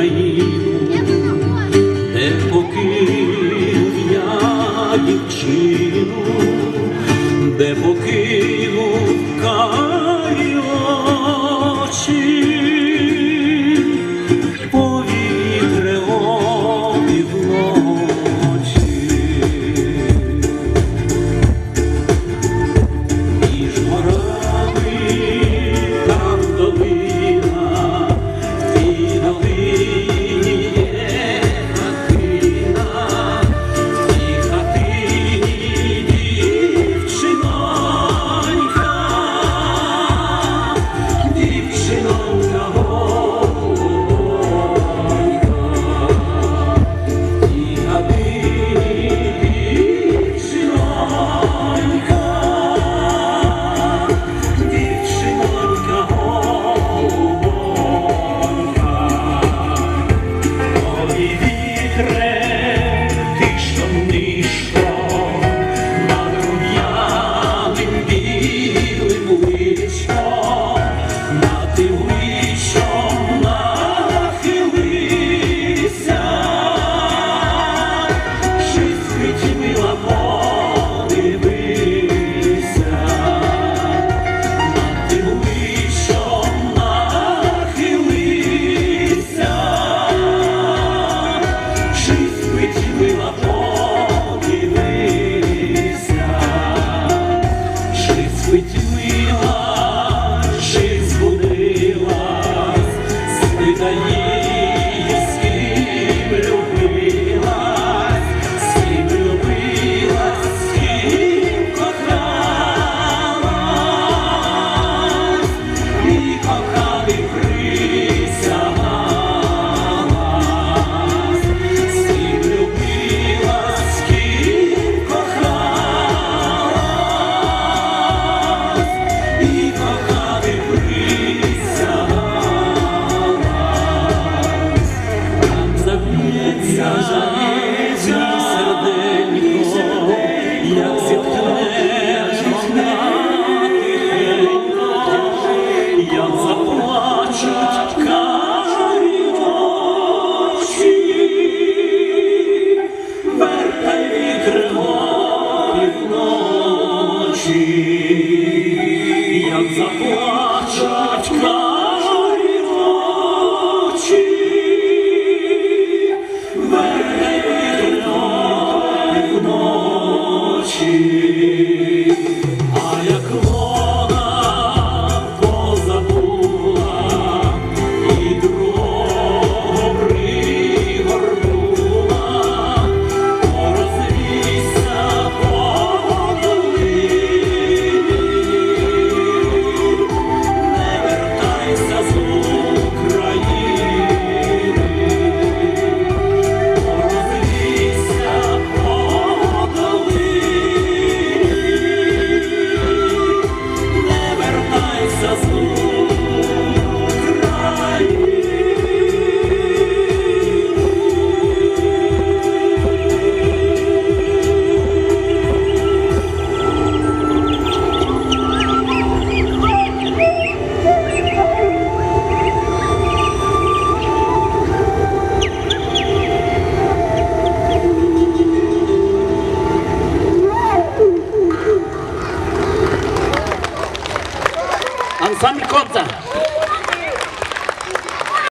країну, де покинув я дівчину, де покинув каву. Jesus. Só me conta.